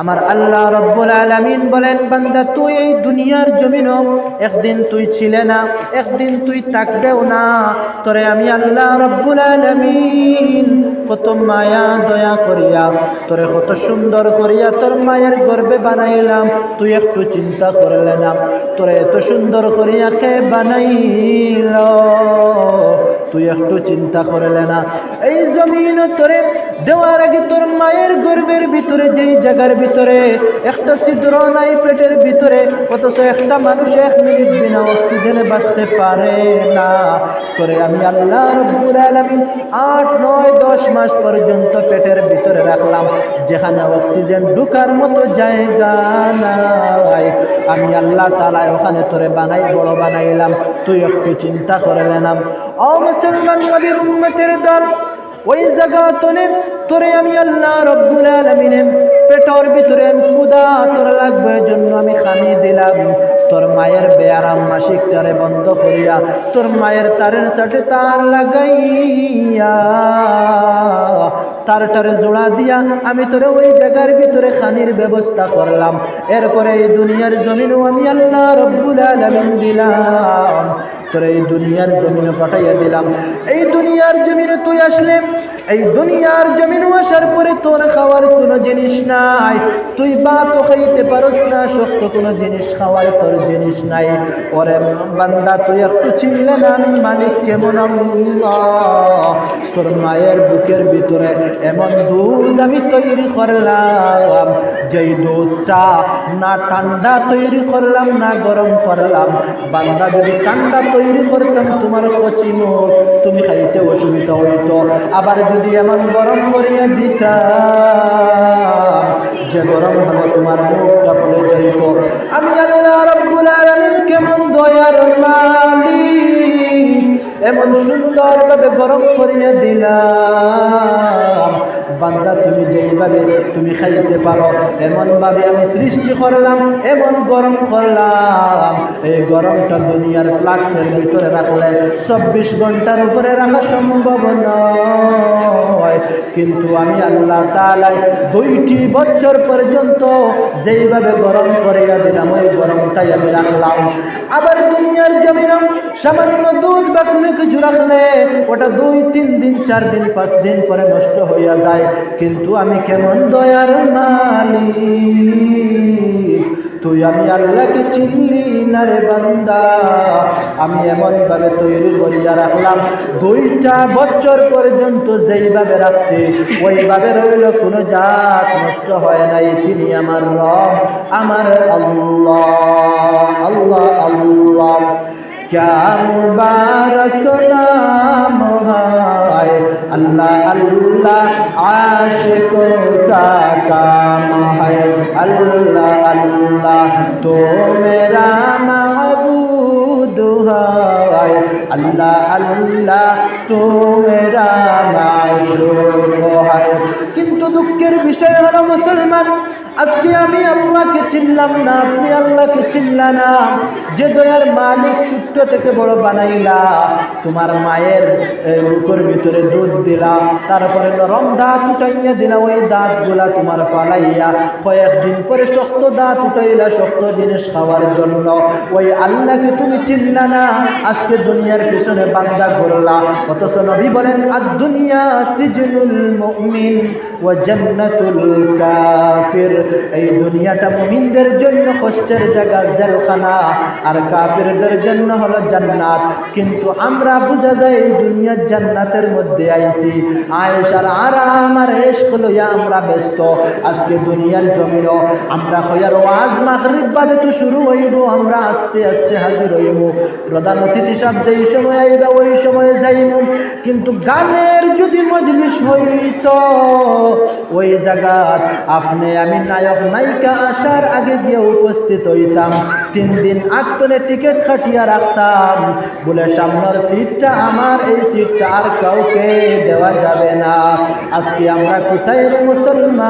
আমার আল্লাহ রব্বুল আলামিন বলেন, বান্দা, তুই এই দুনিয়ার জমিন একদিন তুই ছিলে না, একদিন তুই থাকবেও না। তোরে আমি আল্লাহ রব্বুল আলামিন কত মায়া দয়া করিয়া, তোরে কত সুন্দর করিয়া তোর মায়ের গর্বে বানাইলাম। তুই একটু চিন্তা করলে না, তোরে এত সুন্দর করিয়া খে বানাইল? তুই একটু চিন্তা করলে না। এই জমিন তোরে দেওয়ার আগে তোর মায়ের গর্বের ভিতরে, যেই জায়গার ভিতরে, একটা ছিদ্র নাই পেটের ভিতরে, অথচ একটা মানুষ এক মিনিট বিনা অক্সিজেনে বাঁচতে পারে না। তোরে আমি আল্লাহ রব্বুল আলামিন আট, নয়, দশ মাস পর্যন্ত পেটের ভিতরে রাখলাম, যেখানে অক্সিজেন ঢুকার মতো জায়গা নাই। আমি আল্লাহ তালা ওখানে তোরে বানাই, বড় বানাইলাম। তুই একটু চিন্তা করে নিলাম মুসলমান নবীর উম্মতের দল, ওই জায়গা তোলে, তোরে আমি আল্লাহ রব্বুল আলমিনে পেটর ভিতরে কুদা তোর লাগবে জন্য আমি খানি দিলাম। তোর মায়ের বেয়ারাম মাসিকটারে বন্ধ করিয়া তোর মায়ের তারের চাটে তার লাগাইয়া তারটারে জোড়া দিয়া আমি তোরে ওই জায়গার ভিতরে খানির ব্যবস্থা করলাম। এরপরে এই দুনিয়ার জমিনও আমি আল্লাহ রব্বুল আলামিন দিলাম। তোর এই দুনিয়ার জমিনে ফাটাইয়া দিলাম। এই দুনিয়ার জমিনে তুই আসলে এই দুনিয়ার জমিন আসার পরে তোর খাওয়ার কোনো জিনিস নাই। তুই বা তো খাইতে পারস না, শক্ত কোনো জিনিস খাওয়ার তোর জিনিস নাই। ওরে বান্দা, তুই একটু চিনলে না আমি মালিক কেমন তোর মায়ের বুকের ভিতরে এমন দুধ আমি তৈরি করলাম, যেই দুধটা না ঠান্ডা তৈরি করলাম, না গরম করলাম। বান্দা, যদি ঠান্ডা তৈরি করতাম তোমার কচি মুখ তুমি খাইতে অসুবিধা হইতো। আবার যদি এমন গরম করিয়ে দিতাম, যে গরম হলো তোমার মুখটা পড়ে যাইত। আমি আল্লাহ রব্বুল আলমিন কেমন দয়ার মালিক এমন সুন্দরভাবে গরম করিয়া দিলাম। বান্দা, তুমি যেইভাবে তুমি খাইতে পারো, এমনভাবে আমি সৃষ্টি করলাম, এমন গরম করলাম। এই গরমটা দুনিয়ার ফ্লাক্সের ভিতরে রাখলে চব্বিশ ঘণ্টার উপরে রাখা সম্ভব নয়। কিন্তু আমি আল্লাহ তালাই দুইটি বছর পর্যন্ত যেইভাবে গরম করিয়া দিলাম, ওই গরমটাই আমি রাখলাম। আবার দুনিয়ার জমিন সামান্য দুধ বা কোনো কিছু রাখলে ওটা দুই, তিন দিন, চার দিন, পাঁচ দিন পরে নষ্ট হইয়া যায়। কিন্তু আমি কেমন দয়ার মালিক? তুই আমি আল্লাহকে চিনলি না রে বান্দা আমি এমনভাবে তৈরি করিয়া রাখলাম দুইটা বছর পর্যন্ত যেইভাবে রাখছি ওইভাবে রইল কোনো জাত নষ্ট হয় নাই তিনি আমার রব আমার আল্লাহ আল্লাহ আল্লাহ क्या मुबारक नाम है अल्लाह अल्लाह আল্লাহ আশিক কাম হয় আল্লাহ আল্লাহ তো মেরা মাহবুদ হয় আল্লাহ আল্লাহ তো মেরা মাশুক কিন্তু দুঃখের বিষয় হলো মুসলমান আজকে আমি আল্লাহকে চিনলাম না, আপনি আল্লাহকে চিনলা না। যে দয়ার মালিক সূত্র থেকে বড় বানাইলা, তোমার মায়ের বুকের ভিতরে দুধ দিলা, তারপরে নরম দাঁত উঠাইয়া দিলা, ওই দাঁতগুলা তোমার ফালাইয়া, কয়েকদিন পরে শক্ত দাঁত উঠাইলা, শক্ত জিনিস খাওয়ার জন্য। ওই আল্লাহকে তুমি চিনলা না, আজকে দুনিয়ার পিছনে বান্দা করলা অথচ নবী বলেন আর দুনিয়া সিজনুল মুমিন ও জান্নাতুল কাফির। এই দুনিয়াটা মুমিনদের জন্য কষ্টের জায়গা, জেলখানা। আর কাফিরদের জন্য হলো জান্নাত। কিন্তু আমরা বোঝা যায় এই দুনিয়ার জান্নাতের মধ্যে আইছি। আয়েশার আরাম আর এশক লইয়া আমরা ব্যস্ত। আজকে দুনিয়ার জমিনও আমরা হইয়ার ওয়াজ মাগরিব বাদে তো শুরু হইব, আমরা আস্তে আস্তে হাজির হইব। প্রধান অতিথি সাহেব যেই সময় আইবা, ওই সময় যাইব কিন্তু গানের যদি মজলিস হইত, ওই জায়গাত আপনি আমি নায়ক নায়িকা আসার আগে গিয়ে উপস্থিত হইতাম। তিন দিন আগতনে টিকিট খাটিয়া রাখতাম। বলে, সামনের সিটটা আমার, এই সিটটা আর কাউকে দেওয়া যাবে না। আজকে আমরা কোথায় রে মুসলমান?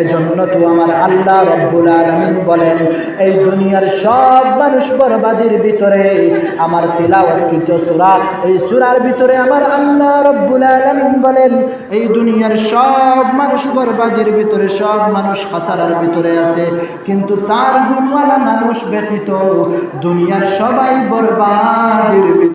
এজন্য তো আমার আল্লাহ রব্বুল আলমিন বলেন, এই দুনিয়ার সব মানুষ বরবাদীর ভিতরে আমার তিলাবৎকৃত সুরা, এই সুরার ভিতরে আমার আল্লাহ রব্বুল আলমিন বলেন, এই দুনিয়ার সব মানুষ বরবাদীর ভিতরে সব মানুষ খাসারার ভিতরে আছে। কিন্তু চার গুণওয়ালা মানুষ ব্যতীত দুনিয়ার সবাই বরবাদের